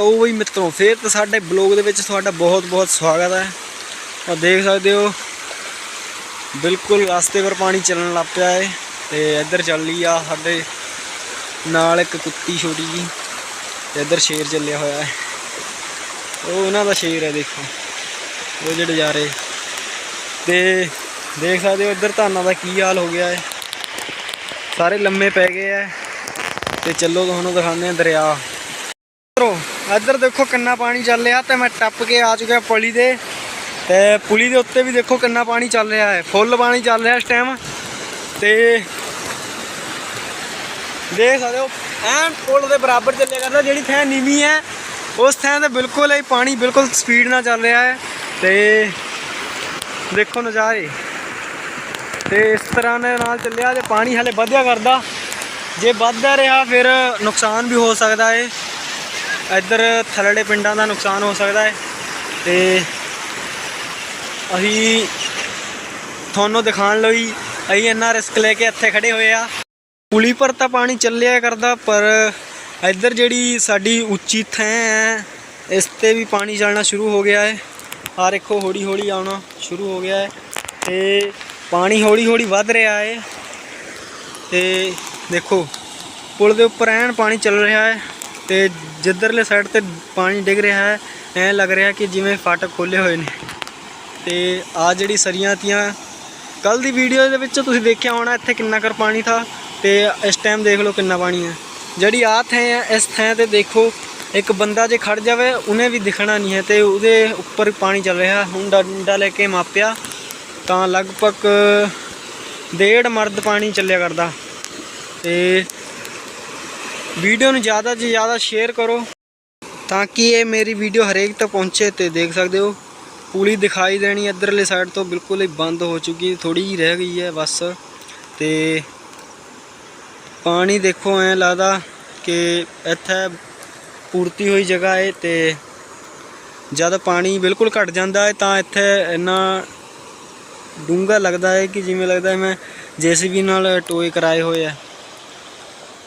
ਲਓ ਬਈ ਮਿੱਤਰੋ, ਫੇਰ ਤਾਂ ਸਾਡੇ ਬਲੌਗ ਦੇ ਵਿੱਚ ਤੁਹਾਡਾ ਬਹੁਤ-ਬਹੁਤ ਸਵਾਗਤ ਹੈ। ਤਾਂ ਦੇਖ ਸਕਦੇ ਹੋ, ਬਿਲਕੁਲ ਰਸਤੇ ਪਰ ਪਾਣੀ ਚੱਲਣ ਲੱਗ ਪਿਆ ਹੈ ਤੇ ਇੱਧਰ ਚੱਲੀ ਆ ਸਾਡੇ ਨਾਲ ਇੱਕ ਕੁੱਤੀ ਛੋਟੀ ਜੀ ਤੇ ਇੱਧਰ ਸ਼ੇਰ ਚੱਲਿਆ ਹੋਇਆ ਹੈ। ਉਹ ਉਹਨਾਂ ਦਾ ਸ਼ੇਰ ਹੈ ਦੇਖੋ, ਉਹ ਜਿਹੜੇ ਜਾ ਰਹੇ। ਤੇ ਦੇਖ ਸਕਦੇ ਹੋ ਇੱਧਰ ਧਾਨਾਂ ਦਾ ਕੀ ਹਾਲ ਹੋ ਗਿਆ ਹੈ ਸਾਰੇ ਲੰਮੇ ਪੈ ਗਏ ਹੈ, ਤੇ ਚੱਲੋ ਤੁਹਾਨੂੰ ਦਿਖਾਉਂਦੇ ਆ ਦਰਿਆ। ਮਿੱਤਰੋ ਇੱਧਰ ਦੇਖੋ ਕਿੰਨਾ ਪਾਣੀ ਚੱਲ ਰਿਹਾ ਤੇ ਮੈਂ ਟੱਪ ਕੇ ਆ ਚੁੱਕਿਆ ਪੁਲੀ ਦੇ। ਤੇ ਪੁਲੀ ਦੇ ਉੱਤੇ ਵੀ ਦੇਖੋ ਕਿੰਨਾ ਪਾਣੀ ਚੱਲ ਰਿਹਾ ਹੈ। ਫੁੱਲ ਪਾਣੀ ਚੱਲ ਰਿਹਾ ਇਸ ਟਾਈਮ ਤੇ ਦੇਖ ਸਕਦੇ ਹੋ, ਐਨ ਪੁਲ ਦੇ ਬਰਾਬਰ ਚੱਲਿਆ ਕਰਦਾ, ਜਿਹੜੀ ਥਾਂ ਨੀਵੀਂ ਹੈ, ਉਸ ਥਾਂ ਤੇ ਬਿਲਕੁਲ ਹੀ ਪਾਣੀ ਬਿਲਕੁਲ ਸਪੀਡ ਨਾਲ ਚੱਲ ਰਿਹਾ ਹੈ। ਤੇ ਦੇਖੋ ਨਜ਼ਾਰੇ। ਤੇ ਇਸ ਤਰ੍ਹਾਂ ਦੇ ਨਾਲ ਚੱਲਿਆ ਤੇ ਪਾਣੀ ਹਲੇ ਵਧਿਆ ਕਰਦਾ। ਜੇ ਵੱਧਦਾ ਰਿਹਾ, ਫਿਰ ਨੁਕਸਾਨ ਵੀ ਹੋ ਸਕਦਾ ਹੈ ਇੱਧਰ ਥਲੜੇ ਪਿੰਡਾਂ ਦਾ ਨੁਕਸਾਨ ਹੋ ਸਕਦਾ ਹੈ ਤੇ ਅਸੀਂ ਤੁਹਾਨੂੰ ਦਿਖਾਉਣ ਲਈ ਅਸੀਂ ਇੰਨਾ ਰਿਸਕ ਲੈ ਕੇ ਇੱਥੇ ਖੜੇ ਹੋਏ ਆ। ਪੁਲੀ ਪਰ ਤਾਂ ਪਾਣੀ ਚੱਲਿਆ ਕਰਦਾ, ਪਰ ਇੱਧਰ ਜਿਹੜੀ ਸਾਡੀ ਉੱਚੀ ਥੈਂ ਹੈ, ਇਸ ਤੇ ਵੀ ਪਾਣੀ ਚੱਲਣਾ ਸ਼ੁਰੂ ਹੋ ਗਿਆ ਹੈ। ਆ ਦੇਖੋ ਹੌਲੀ ਹੌਲੀ ਆਉਣਾ ਸ਼ੁਰੂ ਹੋ ਗਿਆ ਹੈ ਤੇ ਪਾਣੀ ਹੌਲੀ ਹੌਲੀ ਵੱਧ ਰਿਹਾ ਹੈ ਤੇ ਦੇਖੋ, ਪੁਲ ਦੇ ਉੱਪਰ ਐਨ ਪਾਣੀ ਚੱਲ ਰਿਹਾ ਹੈ। ਤੇ ਜਿੱਧਰਲੇ ਸਾਈਡ ਤੇ ਪਾਣੀ ਡਿੱਗ ਰਿਹਾ ਹੈ, ਐਂ ਲੱਗ ਰਿਹਾ ਕਿ ਜਿਵੇਂ ਫਾਟਕ ਖੋਲੇ ਹੋਏ ਨੇ। ਤੇ ਆ ਜਿਹੜੀ ਸਰੀਆਂ ਤੀਆਂ ਕੱਲ ਦੀ ਵੀਡੀਓ ਦੇ ਵਿੱਚ ਤੁਸੀਂ ਦੇਖਿਆ ਹੋਣਾ ਇੱਥੇ ਕਿੰਨਾ ਕਰ ਪਾਣੀ ਥਾ ਤੇ ਇਸ ਟਾਈਮ ਦੇਖ ਲਓ ਕਿੰਨਾ ਪਾਣੀ ਹੈ। ਜਿਹੜੀ ਆ ਥਾਂ ਹੈ, ਇਸ ਥਾਂ ਤੇ ਦੇਖੋ ਇੱਕ ਬੰਦਾ ਜੇ ਖੜ ਜਾਵੇ, ਉਹਨੇ ਵੀ ਦਿਖਣਾ ਨਹੀਂ ਹੈ ਤੇ ਉਹਦੇ ਉੱਪਰ ਪਾਣੀ ਚੱਲ ਰਿਹਾ। ਹੁਣ ਡੰਡਾ ਲੈ ਕੇ ਮਾਪਿਆ, ਤਾਂ ਲਗਭਗ ਡੇਢ ਮਰਦ ਪਾਣੀ ਚੱਲਿਆ ਕਰਦਾ। ਤੇ ਵੀਡੀਓ ਨੂੰ ਜ਼ਿਆਦਾ ਤੋਂ ਜ਼ਿਆਦਾ ਸ਼ੇਅਰ ਕਰੋ ਤਾਂ ਕਿ ਇਹ ਮੇਰੀ ਵੀਡੀਓ ਹਰੇਕ ਤੱਕ ਪਹੁੰਚੇ ਤੇ ਦੇਖ ਸਕਦੇ ਹੋ। ਪੁਲੀ ਦਿਖਾਈ ਦੇਣੀ ਇੱਧਰਲੇ ਸਾਈਡ ਤੋਂ ਬਿਲਕੁਲ ਹੀ ਬੰਦ ਹੋ ਚੁੱਕੀ ਥੋੜੀ ਜਿਹੀ ਰਹਿ ਗਈ ਹੈ ਬਸ। ਤੇ ਪਾਣੀ ਦੇਖੋ, ਐ ਲੱਗਦਾ ਕਿ ਇੱਥੇ ਪੂਰਤੀ ਹੋਈ ਜਗ੍ਹਾ ਹੈ ਤੇ ਜਦ ਪਾਣੀ ਬਿਲਕੁਲ ਘਟ ਜਾਂਦਾ ਹੈ ਤਾਂ ਇੱਥੇ ਇੰਨਾ ਡੂੰਘਾ ਲੱਗਦਾ ਹੈ ਕਿ ਜਿਵੇਂ ਲੱਗਦਾ ਹੈ ਮੈਂ ਜੀਸੀਬੀ ਨਾਲ ਟੋਏ ਕਰਾਏ ਹੋਏ ਆ।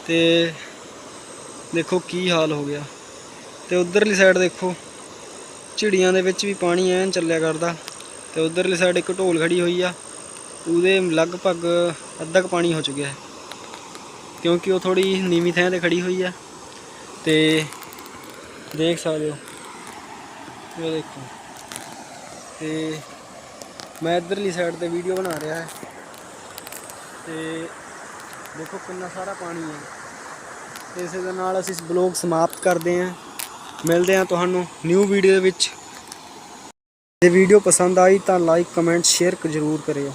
ਤੇ ਦੇਖੋ ਕੀ ਹਾਲ ਹੋ ਗਿਆ। ਤੇ ਉਧਰਲੀ ਸਾਈਡ ਦੇਖੋ, ਝਿੜੀਆਂ ਦੇ ਵਿੱਚ ਵੀ ਪਾਣੀ ਐਨ ਚੱਲਿਆ ਕਰਦਾ। ਤੇ ਉਧਰਲੀ ਸਾਈਡ ਇੱਕ ਢੋਲ ਖੜੀ ਹੋਈ ਆ, ਉਹਦੇ ਲਗਭਗ ਅੱਧਾ ਕੁ ਪਾਣੀ ਹੋ ਚੁੱਕਿਆ ਹੈ। ਕਿਉਂਕਿ ਉਹ ਥੋੜੀ ਨੀਵੀਂ ਥਾਂ ਤੇ ਖੜੀ ਹੋਈ ਆ। ਤੇ ਦੇਖ ਸਕਦੇ ਹੋ, ਇਹ ਦੇਖੋ। ਤੇ ਮੈਂ ਇਧਰਲੀ ਸਾਈਡ ਤੇ ਵੀਡੀਓ ਬਣਾ ਰਿਹਾ ਹੈ। ਤੇ ਦੇਖੋ ਕਿੰਨਾ ਸਾਰਾ ਪਾਣੀ ਹੈ। ਇਸੇ ਦੇ ਨਾਲ ਅਸੀਂ ਇਸ ਬਲੌਗ ਸਮਾਪਤ ਕਰਦੇ ਹਾਂ। ਮਿਲਦੇ ਹਾਂ ਤੁਹਾਨੂੰ ਨਿਊ ਵੀਡੀਓ ਦੇ ਵਿੱਚ। ਜੇ ਵੀਡੀਓ ਪਸੰਦ ਆਈ ਤਾਂ ਲਾਈਕ ਕਮੈਂਟ ਸ਼ੇਅਰ ਜ਼ਰੂਰ ਕਰਿਓ।